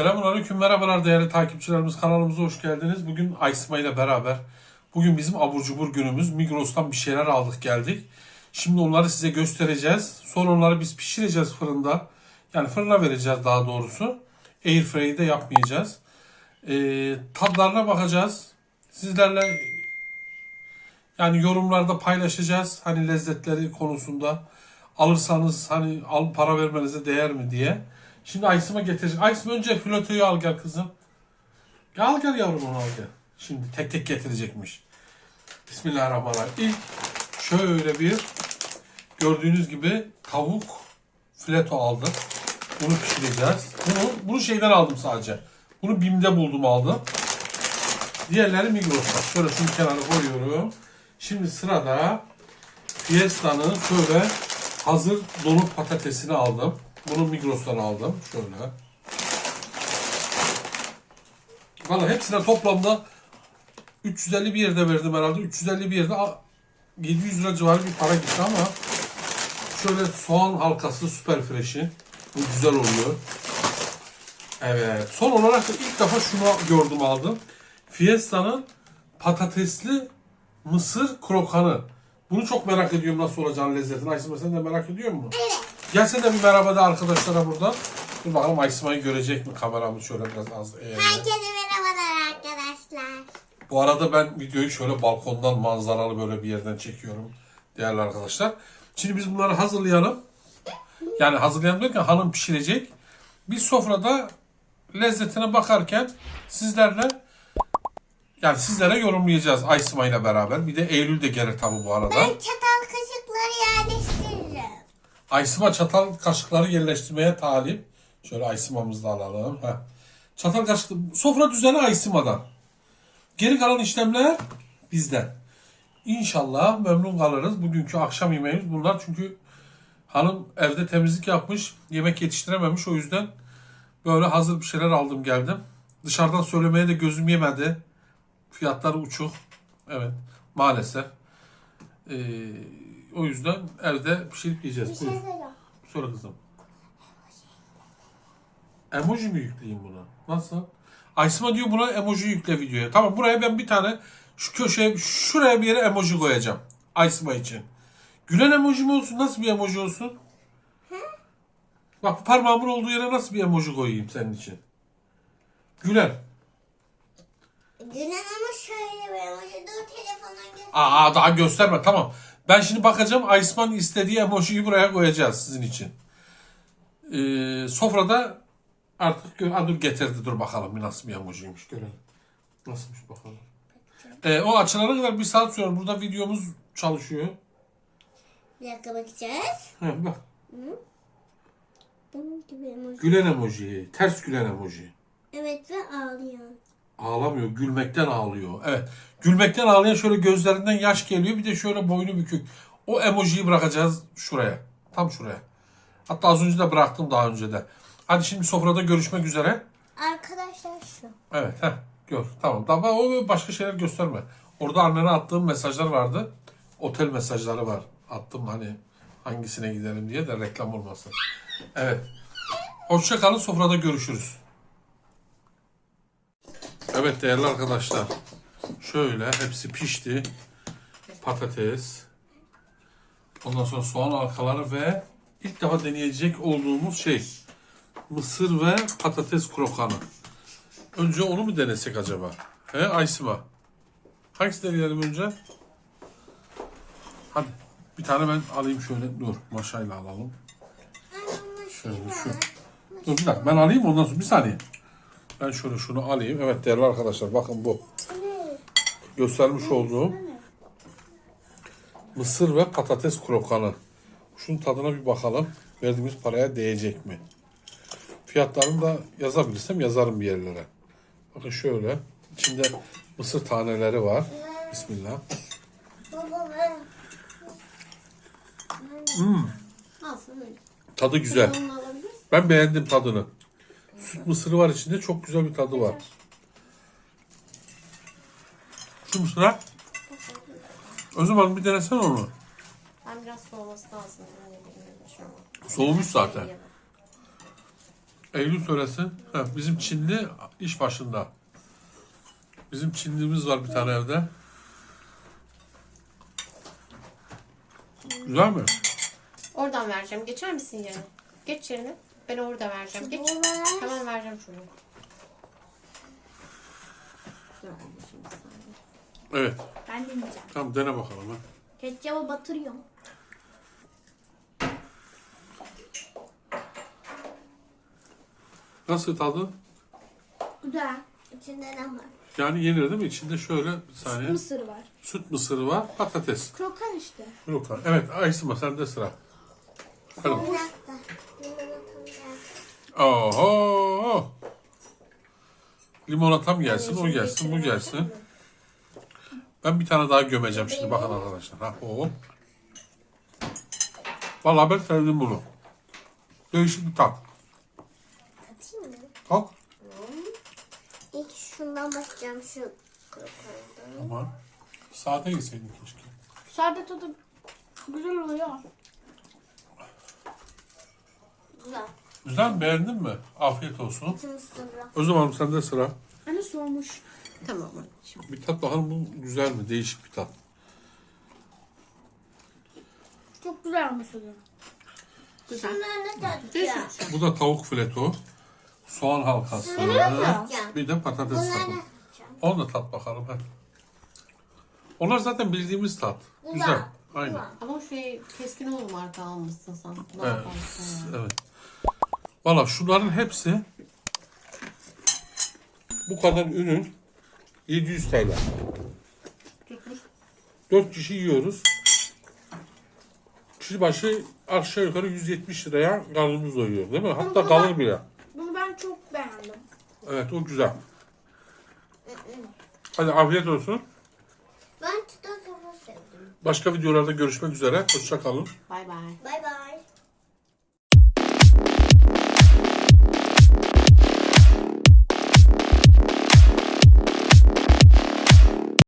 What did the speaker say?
Selamünaleyküm, merhabalar değerli takipçilerimiz. Kanalımıza hoş geldiniz. Bugün Aysma ile beraber, bugün bizim abur cubur günümüz. Migros'tan bir şeyler aldık geldik. Şimdi onları size göstereceğiz. Sonra onları biz pişireceğiz fırında. Yani fırına vereceğiz daha doğrusu. Airfry'de yapmayacağız. Ee, tadlarına bakacağız. Sizlerle yani yorumlarda paylaşacağız. Hani lezzetleri konusunda. Alırsanız hani al para vermenize değer mi diye. Şimdi Aysım'a getirecek. Aysım önce filotoyu al gel kızım. Al gel yavrum onu al gel. Şimdi tek tek getirecekmiş. Bismillahirrahmanirrahim. İlk şöyle bir gördüğünüz gibi tavuk fileto aldım. Bunu pişireceğiz. Bunu, bunu şeyden aldım sadece. Bunu BİM'de buldum aldım. Diğerleri Migros'ta. Şöyle şunu kenara koyuyorum. Şimdi sırada Fiesta'nın şöyle hazır donuk patatesini aldım. Bunu Migros'tan aldım. Şöyle. Valla hepsine toplamda 350 bir yerde verdim herhalde. 350 bir yerde a- 700 lira civarı bir para gitti ama şöyle soğan halkası süper fresh'in. Bu güzel oluyor. Evet. Son olarak da ilk defa şunu gördüm aldım. Fiesta'nın patatesli mısır krokanı. Bunu çok merak ediyorum nasıl olacağını lezzetini. Aysima sen de merak ediyor musun? Evet. Gelsene de bir merhaba de arkadaşlara buradan. Dur bakalım Aysima'yı görecek mi kameramı şöyle biraz az eğelim. Herkese merhabalar arkadaşlar. Bu arada ben videoyu şöyle balkondan manzaralı böyle bir yerden çekiyorum değerli arkadaşlar. Şimdi biz bunları hazırlayalım. Yani hazırlayalım derken hanım pişirecek. Biz sofrada lezzetine bakarken sizlerle yani sizlere yorumlayacağız Aysima ile beraber. Bir de Eylül de gelir tabi bu arada. Ben çatal kaşıkları yerleştiririm. Aysima çatal kaşıkları yerleştirmeye talip. Şöyle Aysima'mızı da alalım. Heh. Çatal kaşık sofra düzeni Aysima'dan. Geri kalan işlemler bizden. İnşallah memnun kalırız. Bugünkü akşam yemeğimiz bunlar. Çünkü hanım evde temizlik yapmış. Yemek yetiştirememiş. O yüzden böyle hazır bir şeyler aldım geldim. Dışarıdan söylemeye de gözüm yemedi. Fiyatları uçuk. Evet. Maalesef. Ee, o yüzden evde pişirip yiyeceğiz. Bir şey Buyur. kızım. Emoji mi yükleyeyim buna? Nasıl? Aysima diyor buna emoji yükle videoya. Tamam buraya ben bir tane şu köşeye şuraya bir yere emoji koyacağım. Aysima için. Gülen emoji mi olsun? Nasıl bir emoji olsun? Bak bu parmağımın olduğu yere nasıl bir emoji koyayım senin için? Gülen. Gülen ama şöyle bir emoji. Dur telefona gel. Aa daha gösterme tamam. Ben şimdi bakacağım Aysman istediği emojiyi buraya koyacağız sizin için. Ee, sofrada artık Aa, dur getirdi dur bakalım bir nasıl bir emojiymiş görelim. Nasılmış bakalım. Ee, o açılana kadar bir saat sonra burada videomuz çalışıyor. Bir dakika bakacağız. He, bak Bunun gibi emoji. gülen emoji, ters gülen emoji. Evet ve ağlıyor. Ağlamıyor, gülmekten ağlıyor. Evet. Gülmekten ağlayan şöyle gözlerinden yaş geliyor. Bir de şöyle boynu bükük. O emojiyi bırakacağız şuraya. Tam şuraya. Hatta az önce de bıraktım daha önce de. Hadi şimdi sofrada görüşmek üzere. Arkadaşlar şu. Evet, heh, gör. Tamam. Daha o başka şeyler gösterme. Orada annene attığım mesajlar vardı. Otel mesajları var. Attım hani hangisine gidelim diye de reklam olmasın. Evet. Hoşça kalın. Sofrada görüşürüz. Evet değerli arkadaşlar. Şöyle hepsi pişti. Patates. Ondan sonra soğan halkaları ve ilk defa deneyecek olduğumuz şey. Mısır ve patates krokanı. Önce onu mu denesek acaba? He Aysima. Hangisi deneyelim önce? Hadi. Bir tane ben alayım şöyle. Dur. Maşayla alalım. Şöyle şu. Dur bir dakika ben alayım ondan sonra bir saniye. Ben şöyle şunu alayım. Evet değerli arkadaşlar bakın bu. Göstermiş olduğum mısır ve patates krokanı. Şunun tadına bir bakalım. Verdiğimiz paraya değecek mi? Fiyatlarını da yazabilirsem yazarım bir yerlere. Bakın şöyle. içinde mısır taneleri var. Bismillah. Öyle? Tadı güzel. Ben beğendim tadını. Süt mısırı var içinde. Çok güzel bir tadı var. Şu mısıra. O zaman bir denesene onu. Ben biraz soğuması lazım. Yani an. Soğumuş zaten. Eylül söylesin. Ha, bizim Çinli iş başında. Bizim Çinlimiz var bir tane evde. Güzel mi? Oradan vereceğim. Geçer misin yerine? Geç yerine. Ben orada vereceğim. Geç. Bu var. Tamam vereceğim şunu. Dur saniye. Evet. Ben deneyeceğim. Tamam dene bakalım. Ha. Ketçaba batırıyorum. Nasıl tadı? Güzel. İçinde ne var? Yani yenir değil mi? İçinde şöyle bir saniye. Mısır var. Süt mısırı var. Patates. Krokan işte. Yok. Evet Aysima sende sıra. Hadi dakika. Limonatam geldi. Oho. Limonatam gelsin, o gelsin, bu gelsin. Ben bir tane daha gömeceğim şimdi bakın arkadaşlar. Ha, hop. Vallahi ben sevdim bunu. Değişik bir tat. Mı? Bak. İlk şundan başlayacağım şu krokandan. Aman. Sade yeseydin keşke. Sade tadı güzel oluyor. Güzel. Güzel? Beğendin mi? Afiyet olsun. İçim ısırıyor. O zaman sende sıra. Hani soğumuş. Tamam anne. Şimdi Bir tat bakalım bu güzel mi? Değişik bir tat. Çok güzel oluyor. güzel. Şunlar ne tatlı? sen. Bu da tavuk fileto. Soğan halkası. Bir de patates Bunlar ne tatacağım? Onu da tat bakalım hadi. Onlar zaten bildiğimiz tat. Güzel. Aynen. Ama şey keskin olur marka almışsın sen. Ne Evet. yaparsın ya? Evet. Valla şunların hepsi bu kadar ürün 700 TL. Tutmuş. 4 kişi yiyoruz. Kişi başı aşağı yukarı 170 liraya karnımız doyuyor değil mi? Hatta kalır bile. Bunu ben çok beğendim. Evet o güzel. Hadi afiyet olsun. Ben sosu sevdim. Başka videolarda görüşmek üzere. Hoşça kalın. Bay bay. Bay bay.